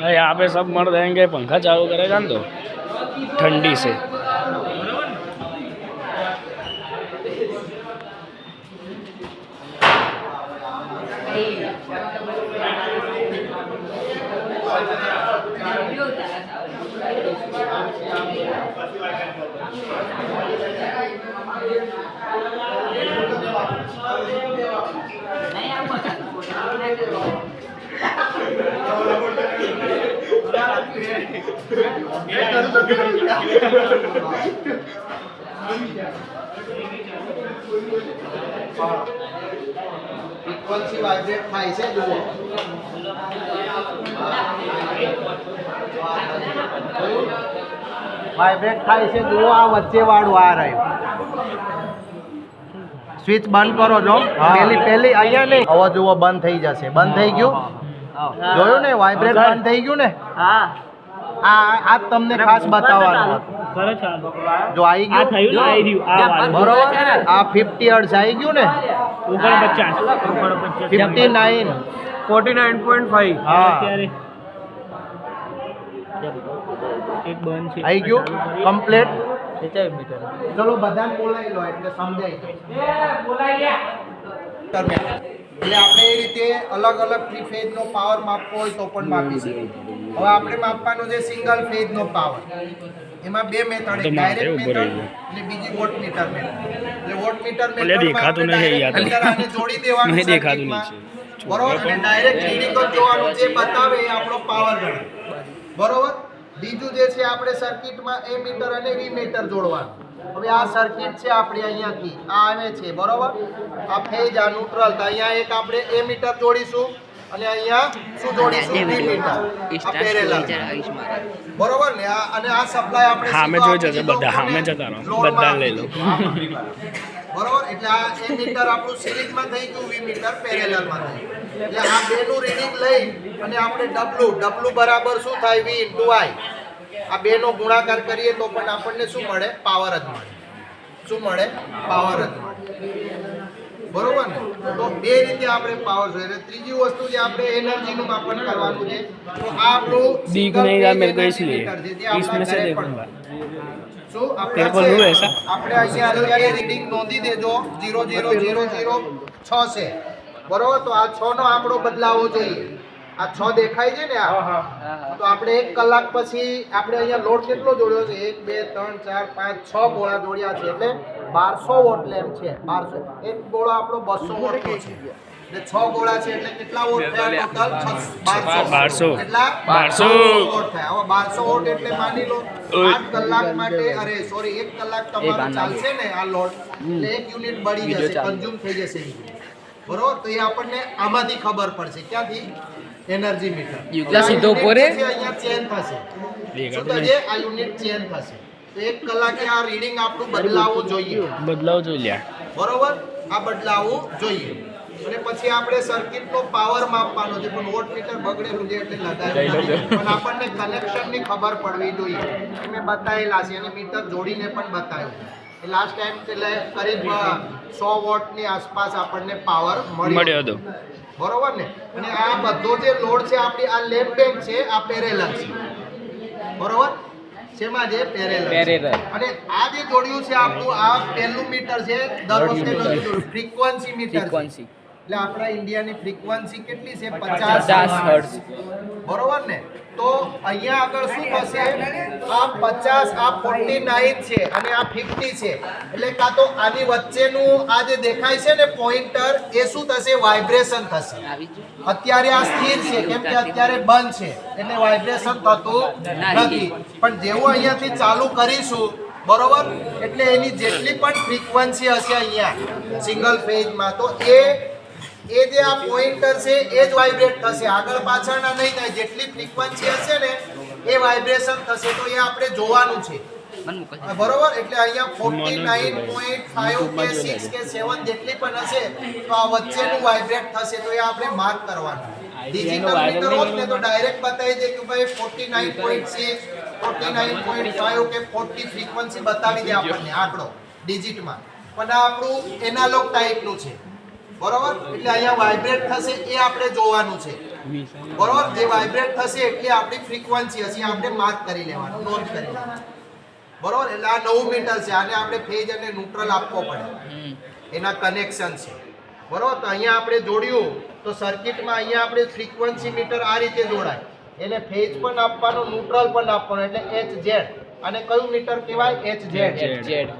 भाई यहाँ पे सब मर रहेंगे पंखा चालू करेगा तो ठंडी से। ફ્રીક્વન્સી વાઇબ્રેટ થાય છે જુઓ વાઇબ્રેટ થાય છે જુઓ આ વચ્ચે વાળું આ રહ્યું સ્વિચ બંધ કરો જો. પેલી પેલી અહીંયા નહીં. હવે જોવો બંધ થઈ જશે. બંધ થઈ ગયું? જોયું ને? વાઇબ્રેટ બંધ થઈ ગયું ને? હા. આ આ તમને ખાસ બતાવવાનું જો આવી ગયું? આવી રહ્યું. આ વાળું. બરોબર. આ ફિફ્ટી અર્સ આવી ગયું ને? Fifty nine. Forty nine point five. હા. એક બંધ છે. આવી ગયું? કમ્પ્લીટ? સિત્તેર મીટર. ચલો બધાને બોલાવી લો એટલે સમજાય. એટલે આપણે એ રીતે અલગ અલગ થ્રી ફેઝનો પાવર માપવો હોય તો પણ માપી શકીએ. હવે આપણે માપવાનો છે સિંગલ ફેઝનો પાવર એમાં બે મેથડ એક ડાયરેક્ટ મેથડ અને બીજી વોટ મીટર મેથડ એટલે વોટ મીટર મેથડ દેખાતું નહીં યાર. આને જોડી દેવાનું નહીં દેખાતું circuitમાં. બરોબર? અને ડાયરેક્ટ રીડિંગ જોવાનું જે બતાવે એ આપણો પાવર ગણાય. બરોબર? બીજું જે છે આપણે સર્કિટમાં એ મીટર અને વી મીટર જોડવાનું. હવે આ સર્કિટ છે આપણી અહીંયાથી. આ આવે છે બરોબર? આ ફેજ આ ન્યુટ્રલ. તો અહીંયા એક આપણે એ મીટર જોડીશું અને અહીંયા શું જોડીશું? વી મીટર. આ પેરેલલ બરોબર ને? આ અને આ સપ્લાય આપણે સામે જોઈ જશે બધા, સામે જતા રહો. બધા લઈ લો. બરોબર? એટલે આ એ મીટર આપણું સિરીઝમાં થઈ ગયું વી મીટર પેરેલલમાં થઈ એટલે આ બેનું રીડિંગ લઈ અને આપણે ડબલું ડબલું બરાબર શું થાય? વી ઇન્ટુ આઈ આ બેનો ગુણાકાર કરીએ તો પણ આપણને શું મળે પાવર જ મળે શું મળે પાવર જ મળે બરોબર ને તો બે રીતે આપણે પાવર જોઈએ એટલે ત્રીજી વસ્તુ જે આપણે એનર્જીનું માપન કરવાનું છે તો આ આપણું दिख single नहीं रहा phase मेरे को energy इसलिए meter છે, જે આપણા इसमें से ઘરે देखूंगा પણ શું तेरे को આપણે लूँ છે, ऐसा? આપણે અહીંયા અત્યારે રીડિંગ નોંધી દેજો ઝીરો ઝીરો ઝીરો ઝીરો છ છે બરોબર તો આ છ નો આંકડો બદલાવો જોઈએ આ છ દેખાય છે ને આ. તો આપણે એક કલાક પછી આપણે અહીંયા લોટ કેટલો જોડ્યો છે? એક બે ત્રણ ચાર પાંચ છ ગોળા જોડ્યા છે એટલે બારસો વોટ લેમ્પ છે. બારસો. એક ગોળો આપણો બસો વોટ છે. એટલે છ ગોળા છે એટલે કેટલા વોટ થયા ટોટલ? બારસો. કેટલા બારસો. વોટ થયા. હવે બારસો વોટ એટલે માની લો આઠ કલાક માટે અરે સોરી એક કલાક તમારું ચાલશે ને આ લોડ. એટલે એક યુનિટ બળી જશે કન્ઝ્યુમ થઈ જશે. બરોબર? તો એ આપણને આમાંથી ખબર પડશે. ક્યાંથી? Energy metre. યુગલા સીધો ઉપર અહીંયા ચેન થશે. તો જે આ યુનિટ ચેન થશે. તો એક કલાકે આ રીડિંગ આપણું બદલાવવું જોઈએ. બદલાવ જોઈએ બરોબર? આ બદલાવવું જોઈએ. અને પછી આપણે સર્કિટનો પાવર માપવાનો છે પણ વોટ મીટર બગડેલું છે એટલે લગાવી. પણ આપણને કનેક્શનની ખબર પડવી જોઈએ. મેં બતાવેલા છે અને મીટર જોડીને પણ બતાવ્યું. એ લાસ્ટ ટાઈમ એટલે કરીબ સો વોટની આસપાસ આપણને પાવર મળ્યો. હતો. બરોબર ને? અને આ બધો જે લોડ છે આપણી આ લેફ્ટ બેન્ક છે આ પેરેલલ છે. બરોબર? શેમાં છે? પેરેલલ અને આ જે જોડ્યું છે આપણું આ પહેલું મીટર છે દર વખતે ફ્રીક્વન્સી મીટર છે. ફ્રીક્વન્સી એટલે આપણા ઇન્ડિયાની ફ્રીક્વન્સી કેટલી છે? પચાસ હર્ટ્ઝ. બરોબર ને? તો અહીંયા આગળ શું થશે? આ પચાસ આ ફોર્ટી નાઇન છે અને આ ફિફ્ટી છે. એટલે કાં તો આની વચ્ચેનું આ જે દેખાય છે ને પોઈન્ટર એ શું થશે? વાઇબ્રેશન થશે. અત્યારે આ સ્થિર છે કેમ કે અત્યારે બંધ છે. એટલે વાઇબ્રેશન થતું નથી. પણ જેવું અહીંયાથી ચાલુ કરીશું બરોબર? એટલે એની જેટલી પણ ફ્રીક્વન્સી હશે અહીંયા સિંગલ ફેઝમાં તો એ એ જે આ પોઇન્ટર છે એ જ વાઇબ્રેટ થશે. આગળ પાછળના નહીં થાય. જેટલી ફ્રીક્વન્સી હશે ને એ વાઇબ્રેશન થશે. તો એ આપણે જોવાનું છે. બરોબર? એટલે અહીંયા ફોર્ટી નાઇન પોઈન્ટ ફાઈવ કે સિક્સ કે સેવન જેટલી પણ હશે તો આ વચ્ચેનું વાઇબ્રેટ થશે. તો એ આપણે માર્ક કરવાનું. ડિજિટલ મીટર હોત ને તો ડાયરેક્ટ બતાવી દે કે ભાઈ forty nine point six forty nine point five કે ફોર્ટી ફ્રીક્વન્સી બતાવી દે આપણને આંકડો ડિજિટમાં પણ આ આપણું એનાલોગ ટાઈપનું છે. બરોબર? એટલે અહીંયા વાઇબ્રેટ થશે એ આપણે જોવાનું છે. બરોબર? જે વાઇબ્રેટ થશે એટલે આપણી ફ્રીક્વન્સી હશે. આપણે માર્ક કરી લેવાનું, નોંધ કરી બરોબર? એટલે આ નવું મીટર છે. આને આપણે ફેજ અને ન્યુટ્રલ આપવો પડે. એના કનેક્શન છે. બરોબર? તો અહીંયા આપણે જોડ્યું, તો સર્કિટમાં અહીંયા આપણે ફ્રીક્વન્સી મીટર આ રીતે જોડાય. એને ફેજ પણ આપવાનો ન્યુટ્રલ પણ આપવાનો. એટલે એચ ઝેડ અને કયું મીટર કહેવાય? એચ ઝેડ જેડ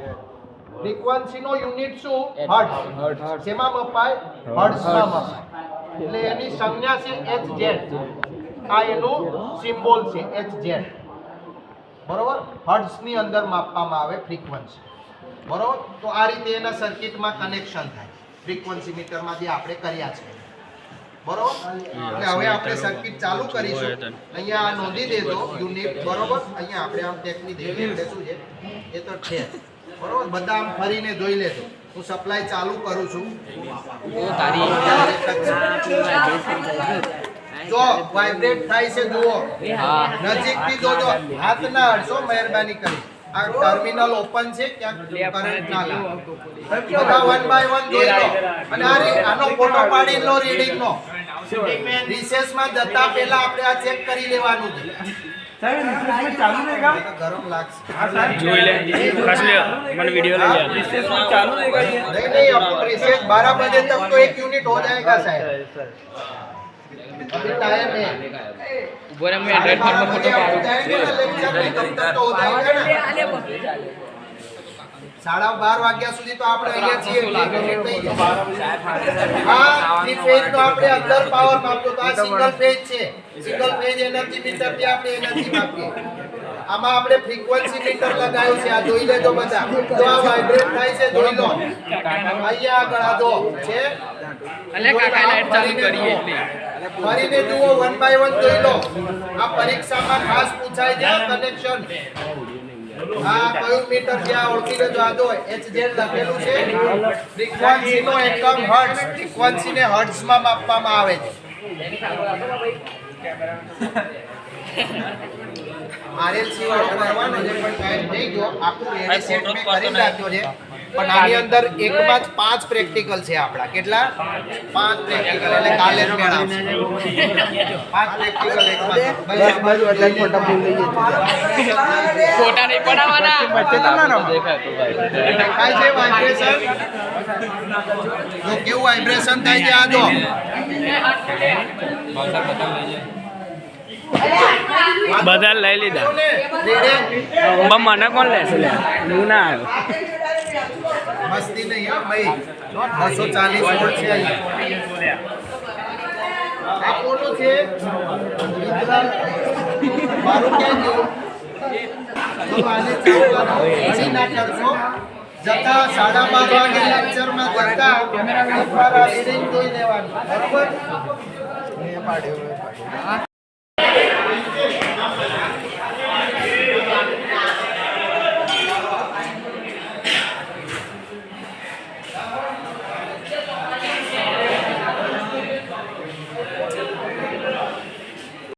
ફ્રીક્વન્સીનો યુનિટ શું? હર્ટ્ઝ શેમાં મપાય? હર્ટ્ઝમાં મપાય. એટલે એની સંજ્ઞા છે એચ ઝેડ આ એનું સિમ્બોલ છે એચ ઝેડ બરોબર? હર્ટ્ઝની અંદર માપવામાં આવે ફ્રીક્વન્સી બરોબર? તો આ રીતે એના સર્કિટમાં કનેક્શન થાય. ફ્રીક્વન્સી મીટરમાં જે આપણે કર્યા છે. બરોબર? એટલે હવે આપણે સર્કિટ ચાલુ કરીશું. અહીંયા આ નોંધી દેજો યુનિટ બરોબર? અહીંયા આપણે આમ ટેકની દેવી એટલે શું છે? એ તો છે. બરોબર, બધા આમ ફરીને જોઈ લેજો. હું સપ્લાય ચાલુ કરું છું. જો વાઇબ્રેટ થાય છે, જુઓ. નજીકથી જોજો, હાથ ના અડશો, મહેરબાની કરી. આ ટર્મિનલ ઓપન છે, ક્યાંક કરંટ ના લાગે. બધા વન બાય વન જોઈ લો. અને આ આનો ફોટો પાડી લો રીડિંગ નો. રિસેસમાં જતા પહેલા આપણે આ ચેક કરી લેવાનું છે. मैंने वीडियो ले लिया नहीं नहीं अपन रिसेस 12 बजे तक तो एक यूनिट हो जाएगा शायद अभी टाइम है ऊपर मैं रेड पर फोटो पाऊं तब तक तो हो जाएगा ना સાડા બાર વાગ્યા સુધી તો આપણે અહીંયા છીએ. હા થ્રી ફેઝ નો આપણે અંદર પાવર માપતો તો આ સિંગલ ફેઝ છે. સિંગલ ફેઝ એનર્જી મીટરથી આપણે એનર્જી માપીએ. આમાં આપણે ફ્રીક્વન્સી મીટર લગાવ્યું છે. આ જોઈ લેજો બધા. જો આ વાઇબ્રેટ થાય છે જોઈ લો. અહીંયા આગળ આ જો છે? અલે કાકા લાઈટ ચાલુ કરી એટલે. ફરીને જુઓ વન બાય વન જોઈ લો. આ પરીક્ષામાં ખાસ પૂછાય છે કનેક્શન આ કયું મીટર જ્યાં ઓળખી લેજો આ જો HZ લખેલું છે. ફ્રીક્વન્સી નો એકમ હર્ટ્ઝ માપવામાં આવે છે. RLC વાળો કરવાનો છે પણ ટાઈમ નહીં જો આખું set મેં કરી રાખ્યો છે. પણ આની અંદર એકમાં જ પાંચ પ્રેક્ટિકલ છે આપણા. કેટલા? પાંચ પ્રેક્ટિકલ એટલે કાલે જ મેળ આવશે પાંચ પ્રેક્ટિકલ એકમાં ફોટા નહીં પડાવવાના દેખાય તો ભાઈ થાય છે વાઇબ્રેશન જો કેવું વાઇબ્રેશન થાય છે આ જો બધા લઈ લીધા. મને કોણ લેશે હું ના આવ્યો. મસ્તી નહીં હા ભાઈ. બસો ચાલીસ વોલ્ટ છે જતા સાડા બાર લેક્ચરમાં જતા